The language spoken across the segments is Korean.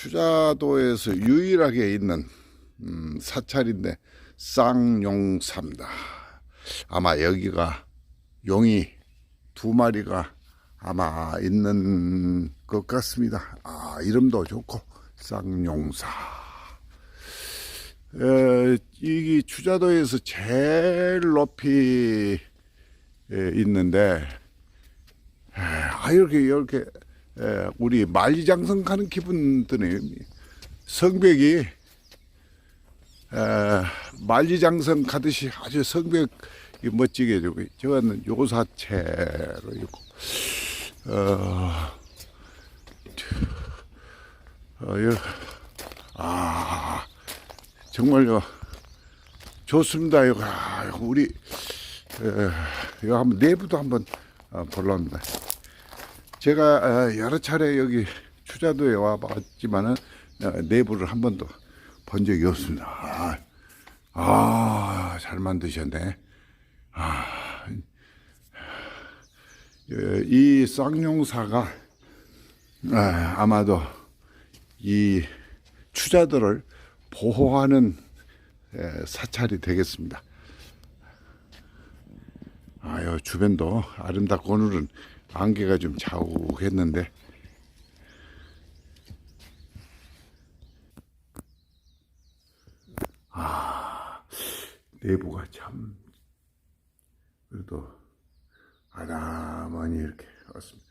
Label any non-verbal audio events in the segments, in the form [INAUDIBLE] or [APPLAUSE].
추자도에서 유일하게 있는 음, 사찰인데 쌍용사입니다. 아마 여기가 용이 두 마리가 아마 있는 것 같습니다. 아 이름도 좋고 쌍용사. 에, 이 추자도에서 제일 높이 에, 있는데 아 이렇게 이렇게 에, 우리 만리장성 가는 기분 드네요. 성벽이 에, 만리장성 가듯이 아주 성벽 멋지게 되고 저거는 요사체로 있고 어, 어, 여, 아 정말요 좋습니다. 이거 아, 우리 에, 이거 한번 내부도 한번 어, 볼랍니다. 제가 어, 여러 차례 여기 추자도에 와봤지만은 어, 내부를 한 번도 본 적이 없습니다. 아, 아, 잘 만드셨네. 아, 예, 이 쌍용사가 아, 아마도 이 추자들을 보호하는 에, 사찰이 되겠습니다. 아유 주변도 아름답고 오늘은 안개가 좀 자욱했는데. 아 내부가 참 그래도 아담하니 이렇게 왔습니다.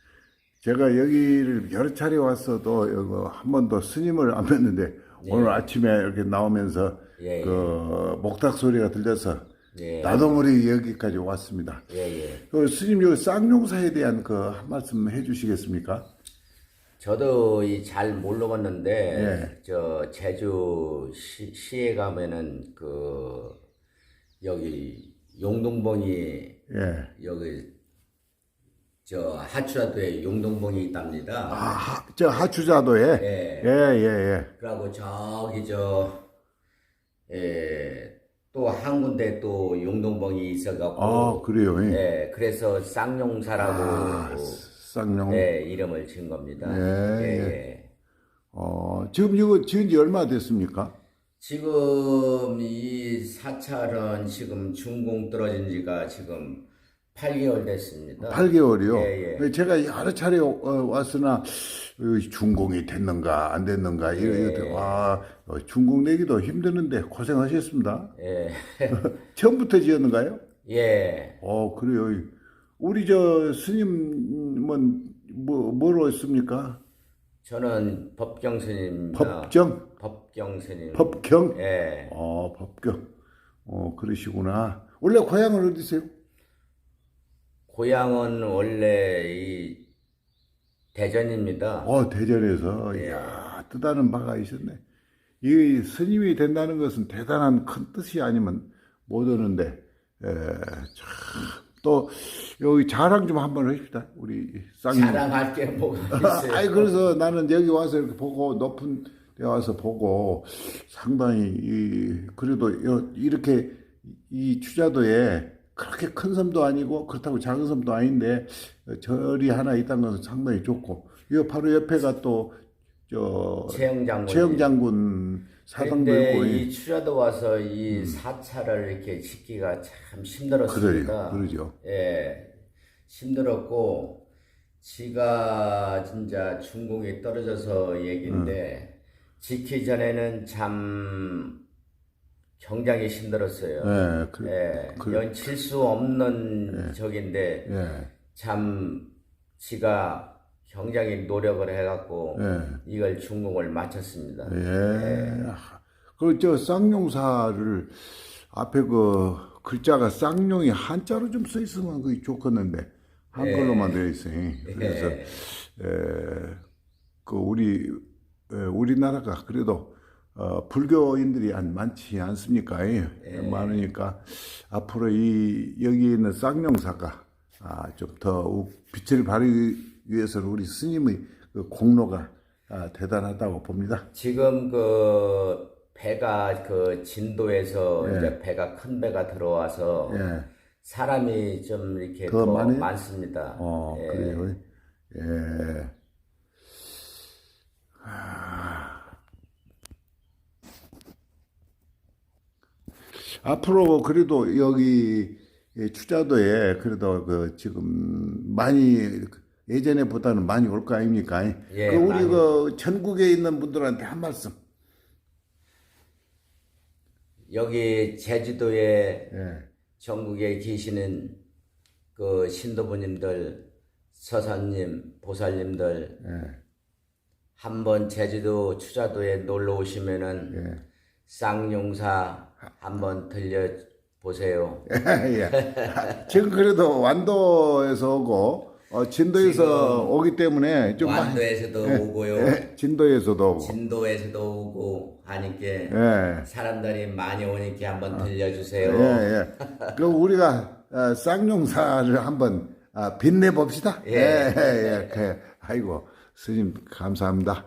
제가 여기를 여러 차례 왔어도 한 번도 스님을 안 뵀는데 오늘 아침에 이렇게 나오면서 예, 그 목탁 소리가 들려서 예. 나도 모르게 여기까지 왔습니다. 예, 예. 그 스님 여기 쌍용사에 대한 그 한 말씀 해주시겠습니까? 저도 이잘 모르겠는데, 예. 저 제주 시, 시에 가면은 그, 여기 용동봉이, 예. 여기, 저 하추라도에 용동봉이 아, 있답니다. 하, 저 하추자도에 예. 예, 예, 예. 그리고 저기 저, 예, 또 한 군데 또 용동봉이 있어갖고, 아, 그래요. 예. 예, 그래서 쌍용사라고, 아, 쌍용. 예, 이름을 지은 겁니다. 예, 예, 예. 예. 어, 지금 이거 지은 지 얼마 됐습니까? 지금 이 사찰은 지금 준공 떨어진 지가 지금 8개월 됐습니다. 8개월이요. 예, 예. 제가 여러 차례 어, 왔으나 어, 준공이 됐는가 안 됐는가 예. 이거 와 어, 준공 내기도 힘드는데 고생하셨습니다. 예. [LAUGHS] 처음부터 지었는가요? 예. 어 그래요. 우리 저 스님은 뭐 뭐로 했습니까? 저는 법경 스님입니다. 법정, 법경 스님. 법경. 예. 어 법경. 어 그러시구나. 원래 고향은 어디세요? 고향은 원래 이 대전입니다. 어 대전에서 이야 뜻하는 바가 있었네. 이 스님이 된다는 것은 대단한 큰 뜻이 아니면 못 오는데 또 여기 자랑 좀 한번 해줍시다 우리 쌍님. 자랑할 게 뭐가 [LAUGHS] 있어요? 아이 그래서 나는 여기 와서 이렇게 보고 높은 데 와서 보고 상당히 이 그래도 요- 이렇게 이 추자도에 그렇게 큰 섬도 아니고 그렇다고 작은 섬도 아닌데 절이 하나 있다는 것은 상당히 좋고 이 바로 옆에가 또저 최영 장군. 최영 장군 사당도 근데 있고. 이 추자도 와서 이 사찰을 이렇게 짓기가 참 힘들었습니다. 그래요 그러죠. 예, 힘들었고 지가 진짜 중공이 떨어져서 얘기인데 짓기 전에는 참 굉장히 힘들었어요. 예, 그, 예, 그- 연칠 수 없는 적인데 예, 참 지가 굉장히 노력을 해갖고 예. 이걸 중공을 마쳤습니다. 예. 그저 쌍용사를 앞에 그 글자가 쌍용이 한자로 좀 써 있으면 그게 좋겠는데 한글로만 되어 있어요. 그래서 예. 에, 그 우리 에, 우리나라가 그래도 어, 불교인들이 안 많지 않습니까? 예. 많으니까 앞으로 이 여기 있는 쌍용사가 아, 좀 더 빛을 발하기 위해서는 우리 스님의 그 공로가 아, 대단하다고 봅니다. 지금 그 배가 그 진도에서 예. 이제 배가 큰 배가 들어와서 예. 사람이 좀 이렇게 더 더, 많아요? 많습니다. 어, 예. 그래요. 예. 아, 앞으로 그래도 여기 이 추자도에 그래도 그 지금 많이 예전에보다는 많이 올 거 아닙니까? 예, 그 우리 많이. 그 전국에 있는 분들한테 한 말씀. 여기 제주도에 예. 전국에 계시는 그 신도부님들, 서사님, 보살님들 예. 한번 제주도 추자도에 놀러 오시면은 예. 쌍용사 한번 들려 보세요. [LAUGHS] 예. 지금 그래도 완도에서 오고 어, 진도에서 오기 때문에 좀 완도에서도 오고요. 예, 진도에서도 오고. 진도에서도 오고 하니까 예. 사람들이 많이 오니까 한번 들려주세요. 예, 예. 그럼 우리가 어, 쌍용사를 한번 아, 빛내 봅시다. 예. 예, 예. 그, 아이고, 스님 감사합니다.